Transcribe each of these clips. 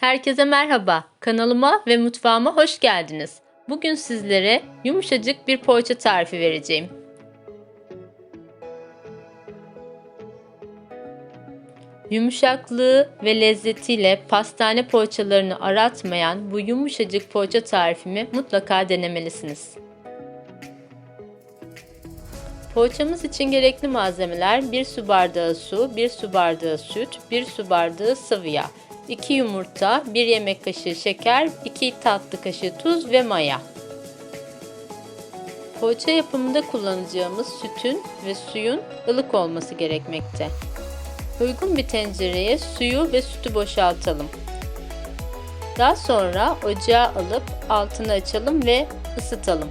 Herkese merhaba. Kanalıma ve mutfağıma hoş geldiniz. Bugün sizlere yumuşacık bir poğaça tarifi vereceğim. Yumuşaklığı ve lezzetiyle pastane poğaçalarını aratmayan bu yumuşacık poğaça tarifimi mutlaka denemelisiniz. Poğaçamız için gerekli malzemeler 1 su bardağı su, 1 su bardağı süt, 1 su bardağı sıvı yağ, 2 yumurta, 1 yemek kaşığı şeker, 2 tatlı kaşığı tuz ve maya. Poğaça yapımında kullanacağımız sütün ve suyun ılık olması gerekmekte. Uygun bir tencereye suyu ve sütü boşaltalım. Daha sonra ocağa alıp altını açalım ve ısıtalım.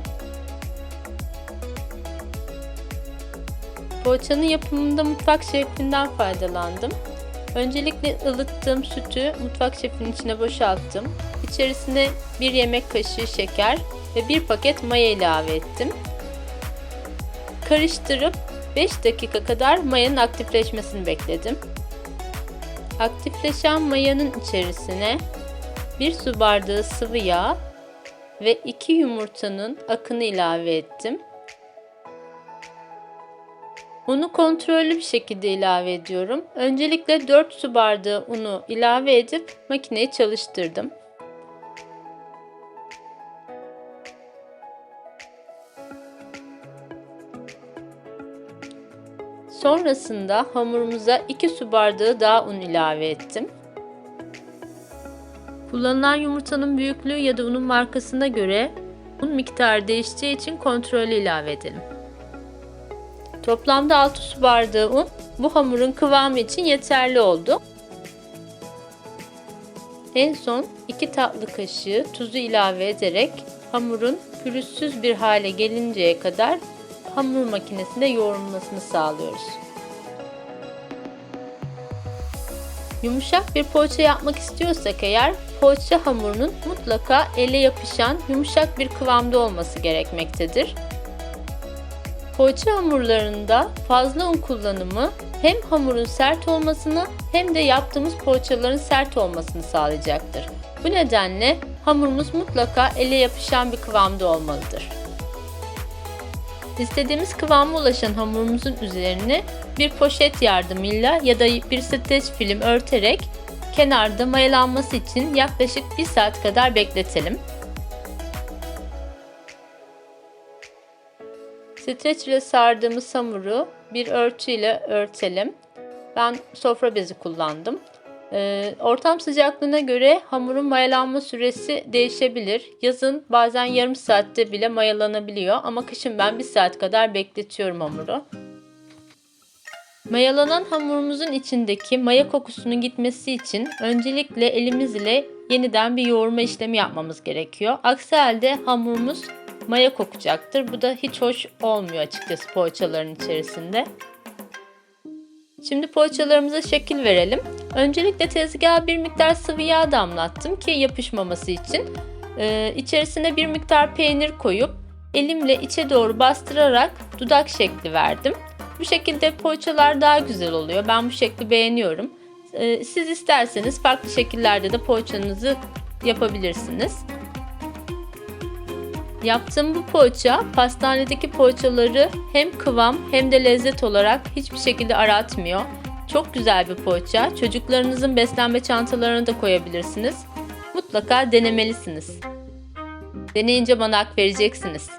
Poğaçanın yapımında mutfak şefinden faydalandım. Öncelikle ılıttığım sütü mutfak şefinin içine boşalttım. İçerisine 1 yemek kaşığı şeker ve 1 paket maya ilave ettim. Karıştırıp 5 dakika kadar mayanın aktifleşmesini bekledim. Aktifleşen mayanın içerisine 1 su bardağı sıvı yağ ve 2 yumurtanın akını ilave ettim. Unu kontrollü bir şekilde ilave ediyorum. Öncelikle 4 su bardağı unu ilave edip makineyi çalıştırdım. Sonrasında hamurumuza 2 su bardağı daha un ilave ettim. Kullanılan yumurtanın büyüklüğü ya da unun markasına göre un miktarı değişeceği için kontrollü ilave edelim. Toplamda 6 su bardağı un bu hamurun kıvamı için yeterli oldu. En son 2 tatlı kaşığı tuzu ilave ederek hamurun pürüzsüz bir hale gelinceye kadar hamur makinesinde yoğrulmasını sağlıyoruz. Yumuşak bir poğaça yapmak istiyorsak eğer poğaça hamurunun mutlaka ele yapışan yumuşak bir kıvamda olması gerekmektedir. Poğaça hamurlarında fazla un kullanımı hem hamurun sert olmasını hem de yaptığımız poğaçaların sert olmasını sağlayacaktır. Bu nedenle hamurumuz mutlaka ele yapışan bir kıvamda olmalıdır. İstediğimiz kıvama ulaşan hamurumuzun üzerine bir poşet yardımıyla ya da bir streç film örterek kenarda mayalanması için yaklaşık 1 saat kadar bekletelim. Streç ile sardığımız hamuru bir örtü ile örtelim. Ben sofra bezi kullandım. Ee, ortam sıcaklığına göre hamurun mayalanma süresi değişebilir. Yazın bazen yarım saatte bile mayalanabiliyor ama kışın ben bir saat kadar bekletiyorum hamuru. Mayalanan hamurumuzun içindeki maya kokusunun gitmesi için öncelikle elimiz ile yeniden bir yoğurma işlemi yapmamız gerekiyor. Aksi halde hamurumuz maya kokacaktır. Bu da hiç hoş olmuyor açıkçası poğaçaların içerisinde. Şimdi poğaçalarımıza şekil verelim. Öncelikle tezgaha bir miktar sıvı yağ damlattım ki yapışmaması için. Ee, içerisine bir miktar peynir koyup elimle içe doğru bastırarak dudak şekli verdim. Bu şekilde poğaçalar daha güzel oluyor. Ben bu şekli beğeniyorum. Ee, siz isterseniz farklı şekillerde de poğaçanızı yapabilirsiniz. Yaptığım bu poğaça pastanedeki poğaçaları hem kıvam hem de lezzet olarak hiçbir şekilde aratmıyor. Çok güzel bir poğaça. Çocuklarınızın beslenme çantalarına da koyabilirsiniz. Mutlaka denemelisiniz. Deneyince bana hak vereceksiniz.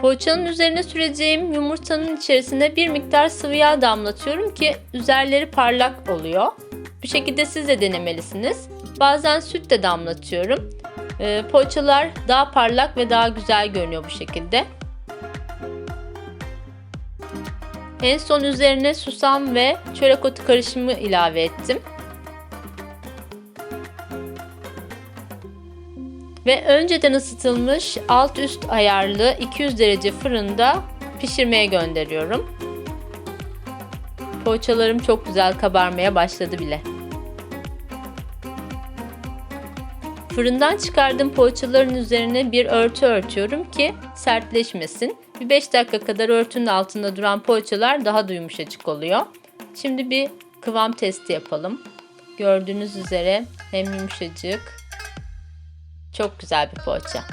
Poğaçanın üzerine süreceğim yumurtanın içerisine bir miktar sıvı yağ damlatıyorum ki üzerleri parlak oluyor. Bu şekilde siz de denemelisiniz. Bazen süt de damlatıyorum. E, poğaçalar daha parlak ve daha güzel görünüyor bu şekilde. En son üzerine susam ve çörek otu karışımı ilave ettim. Ve önceden ısıtılmış alt üst ayarlı 200 derece fırında pişirmeye gönderiyorum. Poğaçalarım çok güzel kabarmaya başladı bile. Fırından çıkardığım poğaçaların üzerine bir örtü örtüyorum ki sertleşmesin. Bir 5 dakika kadar örtünün altında duran poğaçalar daha da yumuşacık oluyor. Şimdi bir kıvam testi yapalım. Gördüğünüz üzere hem yumuşacık. Çok güzel bir poğaça.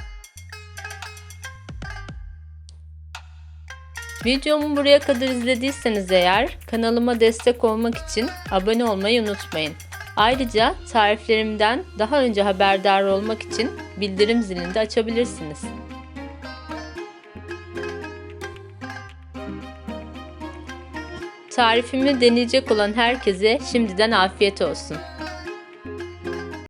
Videomu buraya kadar izlediyseniz eğer kanalıma destek olmak için abone olmayı unutmayın. Ayrıca tariflerimden daha önce haberdar olmak için bildirim zilini de açabilirsiniz. Tarifimi deneyecek olan herkese şimdiden afiyet olsun.